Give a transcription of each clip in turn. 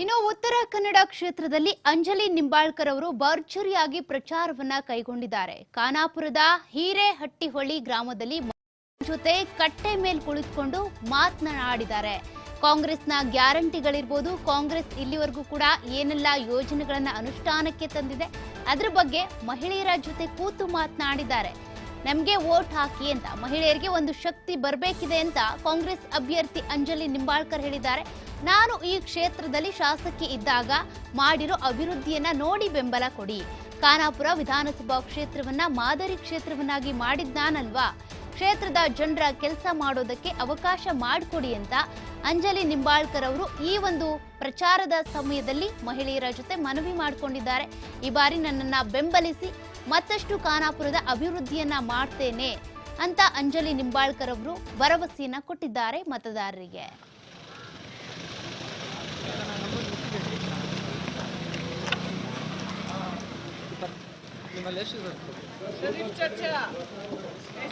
ಇನ್ನು ಉತ್ತರ ಕನ್ನಡ ಕ್ಷೇತ್ರದಲ್ಲಿ ಅಂಜಲಿ ನಿಂಬಾಳ್ಕರ್ ಅವರು ಭರ್ಜರಿಯಾಗಿ ಪ್ರಚಾರವನ್ನ ಕೈಗೊಂಡಿದ್ದಾರೆ. ಖಾನಾಪುರದ ಹಿರೇಹಟ್ಟಿಹೊಳಿ ಗ್ರಾಮದಲ್ಲಿ ಜೊತೆ ಕಟ್ಟೆ ಮೇಲೆ ಕುಳಿತುಕೊಂಡು ಮಾತನಾಡಿದ್ದಾರೆ. ಕಾಂಗ್ರೆಸ್ನ ಗ್ಯಾರಂಟಿಗಳಿರ್ಬೋದು, ಕಾಂಗ್ರೆಸ್ ಇಲ್ಲಿವರೆಗೂ ಕೂಡ ಏನೆಲ್ಲ ಯೋಜನೆಗಳನ್ನ ಅನುಷ್ಠಾನಕ್ಕೆ ತಂದಿದೆ, ಅದ್ರ ಬಗ್ಗೆ ಮಹಿಳೆಯರ ಜೊತೆ ಕೂತು ಮಾತನಾಡಿದ್ದಾರೆ. ನಮಗೆ ವೋಟ್ ಹಾಕಿ ಅಂತ ಮಹಿಳೆಯರಿಗೆ ಒಂದು ಶಕ್ತಿ ಬರಬೇಕಿದೆ ಅಂತ ಕಾಂಗ್ರೆಸ್ ಅಭ್ಯರ್ಥಿ ಅಂಜಲಿ ನಿಂಬಾಳ್ಕರ್ ಹೇಳಿದ್ದಾರೆ. ನಾನು ಈ ಕ್ಷೇತ್ರದಲ್ಲಿ ಶಾಸಕಿ ಇದ್ದಾಗ ಮಾಡಿರೋ ಅಭಿವೃದ್ಧಿಯನ್ನ ನೋಡಿ ಬೆಂಬಲ ಕೊಡಿ. ಖಾನಾಪುರ ವಿಧಾನಸಭಾ ಕ್ಷೇತ್ರವನ್ನ ಮಾದರಿ ಕ್ಷೇತ್ರವನ್ನಾಗಿ ಮಾಡಿದ್ದಾನಲ್ವಾ ಕ್ಷೇತ್ರದ ಜನರ ಕೆಲಸ ಮಾಡೋದಕ್ಕೆ ಅವಕಾಶ ಮಾಡಿಕೊಡಿ ಅಂತ ಅಂಜಲಿ ನಿಂಬಾಳ್ಕರ್ ಅವರು ಈ ಒಂದು ಪ್ರಚಾರದ ಸಮಯದಲ್ಲಿ ಮಹಿಳೆಯರ ಜೊತೆ ಮನವಿ ಮಾಡಿಕೊಂಡಿದ್ದಾರೆ. ಈ ಬಾರಿ ನನ್ನನ್ನು ಬೆಂಬಲಿಸಿ ಮತ್ತಷ್ಟು ಖಾನಾಪುರದ ಅಭಿವೃದ್ಧಿಯನ್ನ ಮಾಡ್ತೇನೆ ಅಂತ ಅಂಜಲಿ ನಿಂಬಾಳ್ಕರ್ ಅವರು ಭರವಸೆಯನ್ನ ಕೊಟ್ಟಿದ್ದಾರೆ ಮತದಾರರಿಗೆ. ಎಷ್ಟು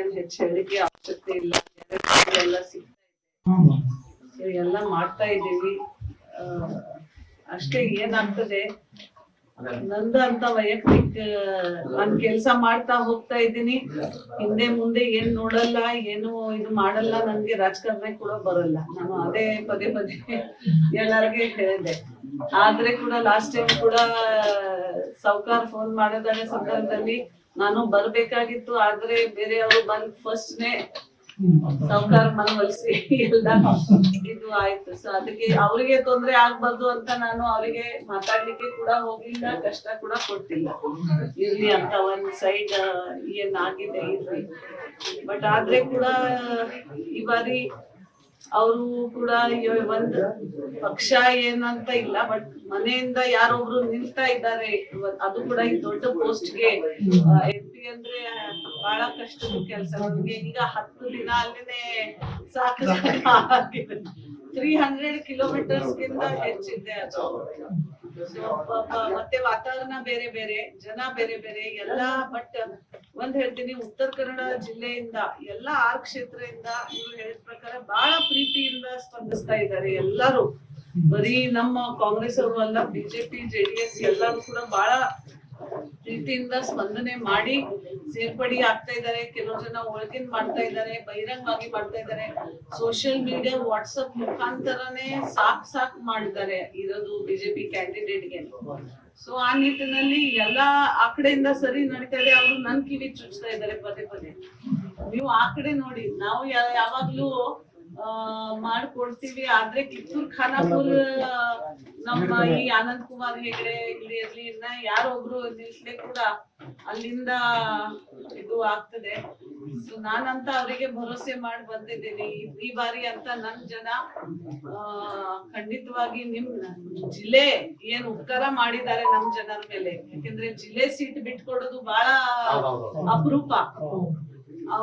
ಏನ್ ಹೆಚ್ಚು ಹೇಳಿಕೆ ಅವಶ್ಯಕತೆ ಇಲ್ಲ. ಎಲ್ಲ ಸಿಗ್ತಾ ಇದೆ. ಎಲ್ಲ ಮಾಡ್ತಾ ಇದ್ದೀವಿ. ಅಷ್ಟೇ ಏನಾಗ್ತದೆ? ನಂದು ಅಂತ ವೈಯಕ್ತಿಕ, ನಾನ್ ಕೆಲ್ಸ ಮಾಡ್ತಾ ಹೋಗ್ತಾ ಇದ್ದೀನಿ. ಹಿಂದೆ ಮುಂದೆ ಏನ್ ನೋಡಲ್ಲ, ಏನು ಇದು ಮಾಡಲ್ಲ, ನನ್ಗೆ ರಾಜಕಾರಣ ಕೂಡ ಬರಲ್ಲ. ನಾನು ಅದೇ ಪದೇ ಪದೇ ಎಲ್ಲರಿಗೆ ಹೇಳಿದೆ. ಆದ್ರೆ ಕೂಡ ಲಾಸ್ಟ್ ಟೈಮ್ ಕೂಡ ಸಾವ್ಕಾರ ಫೋನ್ ಮಾಡಿದಾಗ ಸಂದರ್ಭದಲ್ಲಿ. ನಾನು ಬರ್ಬೇಕಾಗಿತ್ತು ಆದ್ರೆ ಬೇರೆಯವರು ಬಂದ್ ಫಸ್ಟ್ನೇ ಸಾವ್ಕಾರ ಮನವೊಲಿಸಿ ಎಲ್ಲ ಇದು ಆಯ್ತು. ಸೊ ಅದಕ್ಕೆ ಅವ್ರಿಗೆ ತೊಂದ್ರೆ ಆಗ್ಬಾರ್ದು ಅಂತ ನಾನು ಅವರಿಗೆ ಮಾತಾಡ್ಲಿಕ್ಕೆ ಕೂಡ ಹೋಗ್ಲಿಲ್ಲ ಕಷ್ಟ ಕೂಡ ಕೊಟ್ಟಿಲ್ಲ. ಇರ್ಲಿ ಅಂತ ಒಂದ್ ಸೈಡ್ ಏನಾಗಿದೆ ಇರ್ಲಿ. ಬಟ್ ಆದ್ರೆ ಕೂಡ ಈ ಬಾರಿ ಅವರು ಕೂಡ ಒಂದು ಪಕ್ಷ ಏನಂತ ಇಲ್ಲ ಬಟ್ ಮನೆಯಿಂದ ಯಾರೊಬ್ರು ನಿಲ್ತಾ ಇದ್ದಾರೆ ಅದು ಕೂಡ ಈ ದೊಡ್ಡ ಪೋಸ್ಟ್ಗೆ ಎಂ ಪಿ ಅಂದ್ರೆ ಬಹಳ ಕಷ್ಟದ ಕೆಲಸ. ನಮ್ಗೆ ಈಗ ಹತ್ತು ದಿನ ಅಲ್ಲೇನೆ ಸಾಕು ತ್ರೀ ಹಂಡ್ರೆಡ್ ಕಿಲೋಮೀಟರ್ಸ್ ಗಿಂತ ಹೆಚ್ಚಿದೆ ಅದು. ಮತ್ತೆ ವಾತಾವರಣ ಬೇರೆ ಬೇರೆ, ಜನ ಬೇರೆ ಬೇರೆ, ಎಲ್ಲಾ ಬಟ್ ಒಂದ್ ಹೇಳ್ತೀನಿ, ಉತ್ತರ ಕನ್ನಡ ಜಿಲ್ಲೆಯಿಂದ, ಎಲ್ಲಾ ಆರ್ ಕ್ಷೇತ್ರದಿಂದ ಇವ್ರು ಹೇಳಿದ ಪ್ರಕಾರ ಬಹಳ ಪ್ರೀತಿಯಿಂದ ಸ್ಪಂದಿಸ್ತಾ ಇದ್ದಾರೆ ಎಲ್ಲರೂ. ಬರೀ ನಮ್ಮ ಕಾಂಗ್ರೆಸ್ ಅವರು ಅಲ್ಲ ಬಿಜೆಪಿ ಜೆಡಿಎಸ್ ಎಲ್ಲರೂ ಕೂಡ ಬಹಳ ಪ್ರೀತಿಯಿಂದ ಸ್ಪಂದನೆ ಮಾಡಿ ಸೇರ್ಪಡಿ ಆಗ್ತಾ ಇದ್ದಾರೆ. ಕೆಲವು ಜನ ಒಳಗಿನ ಮಾಡ್ತಾ ಇದ್ದಾರೆ, ಬಹಿರಂಗವಾಗಿ ಮಾಡ್ತಾ ಇದ್ದಾರೆ. ಸೋಷಿಯಲ್ ಮೀಡಿಯಾ ವಾಟ್ಸಪ್ ಮುಖಾಂತರನೇ ಸಾಕ್ ಸಾಕ್ ಮಾಡಿದ್ದಾರೆ ಇರೋದು ಬಿಜೆಪಿ ಕ್ಯಾಂಡಿಡೇಟ್ಗೆ ಸೊ ಆ ನಿಟ್ಟಿನಲ್ಲಿ ಎಲ್ಲಾ ಆ ಕಡೆಯಿಂದ ಸರಿ ನಡೀತಾ ಇದೆ. ಅವರು ನನ್ ಕಿವಿ ಚುಚ್ತಾ ಇದ್ದಾರೆ ಪದೇ ಪದೇ. ನೀವು ಆ ಕಡೆ ನೋಡಿ. ನಾವು ಯಾವಾಗ್ಲೂ ಮಾಡ್ಕೊಡ್ತೀವಿ. ಆದ್ರೆ ಕಿತ್ತೂರ್ ಖಾನಾಪುರ್ ನಮ್ಮ ಈ ಆನಂದ್ ಕುಮಾರ್ ಹೆಗಡೆ ಇಲ್ಲಿ ಇರ್ಲಿ ಇನ್ನ ಯಾರೊಬ್ರು ನಿಲ್ಸ್ಲೆ ಕೂಡ ಅಲ್ಲಿಂದ ಇದು ಆಗ್ತದೆ. ಸೊ ನಾನಂತ ಅವರಿಗೆ ಭರೋಸೆ ಮಾಡಿ ಬಂದಿದ್ದೀನಿ. ಈ- ಬಾರಿ ಅಂತ ನನ್ ಜನ ಆ ಖಂಡಿತವಾಗಿ ನಿಮ್ ಜಿಲ್ಲೆ ಏನ್ ಉಪಕಾರ ಮಾಡಿದ್ದಾರೆ ನಮ್ ಜನರ ಮೇಲೆ. ಯಾಕೆಂದ್ರೆ ಜಿಲ್ಲೆ ಸೀಟ್ ಬಿಟ್ಕೊಡೋದು ಬಹಳ ಅಪರೂಪ. ಆ